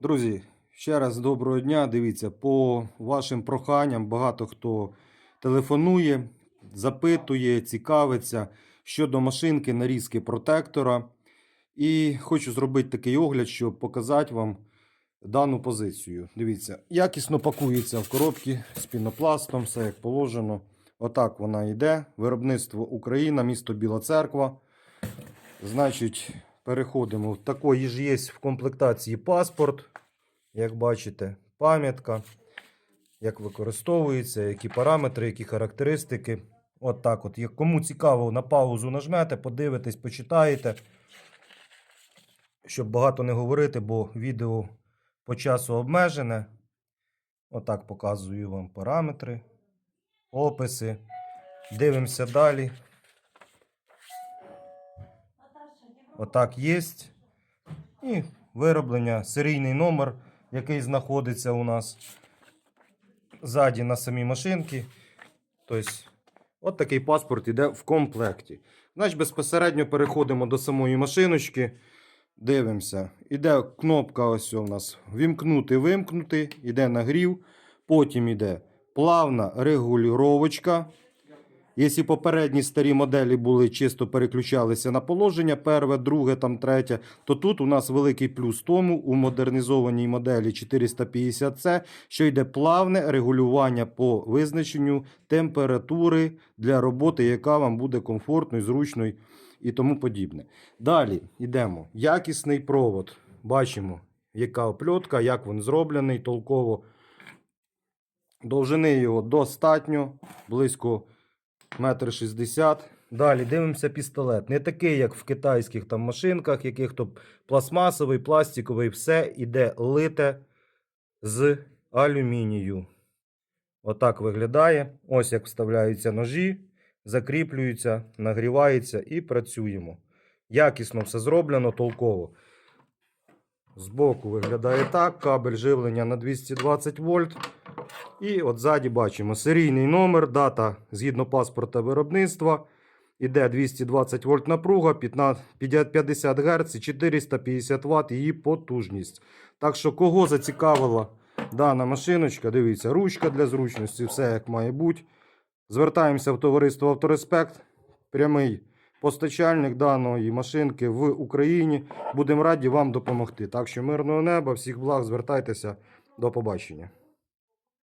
Друзі, ще раз доброго дня. Дивіться, по вашим проханням багато хто телефонує, запитує, цікавиться щодо машинки нарізки протектора. І хочу зробити такий огляд, щоб показати вам дану позицію. Дивіться, якісно пакується в коробці з пінопластом, все як положено. Отак вона йде. Виробництво Україна, місто Біла Церква. Значить, переходимо. Такої ж є в комплектації паспорт. Як бачите, пам'ятка, як використовується, які параметри, які характеристики. От так от. Як Кому цікаво, на паузу нажмете, подивитесь, почитаєте. Щоб багато не говорити, бо відео по часу обмежене. Отак показую вам параметри, описи. Дивимося далі. Отак є. І вироблення, серійний номер, який знаходиться у нас ззаді на самій машинці. Тобто, от такий паспорт йде в комплекті. Значить, безпосередньо переходимо до самої машиночки. Дивимося. Іде кнопка ось у нас вімкнути, вимкнути, іде нагрів. Потім іде плавна регулювачка. Якщо попередні старі моделі були чисто переключалися на положення, перше, друге, там третє, то тут у нас великий плюс тому у модернізованій моделі 450C, що йде плавне регулювання по визначенню температури для роботи, яка вам буде комфортною, зручною і тому подібне. Далі йдемо. Якісний провод. Бачимо, яка опльотка, як він зроблений, толково. Довжини його достатньо, близько метр шістдесят. Далі дивимося пістолет. Не такий, як в китайських там машинках, яких то пластмасовий, пластиковий, все іде лите з алюмінію. Отак виглядає. Ось як вставляються ножі, закріплюються, нагрівається і працюємо. Якісно все зроблено, толково. Збоку виглядає так. Кабель живлення на 220 вольт. І от ззаді бачимо серійний номер, дата згідно паспорта виробництва. Іде 220 вольт напруга, 50 Гц, і 450 Вт її потужність. Так що, кого зацікавила дана машиночка, дивіться, ручка для зручності, все як має бути. Звертаємося в товариство Автореспект. Прямий постачальник даної машинки в Україні. Будемо раді вам допомогти. Так що мирного неба, всіх благ, звертайтеся. До побачення.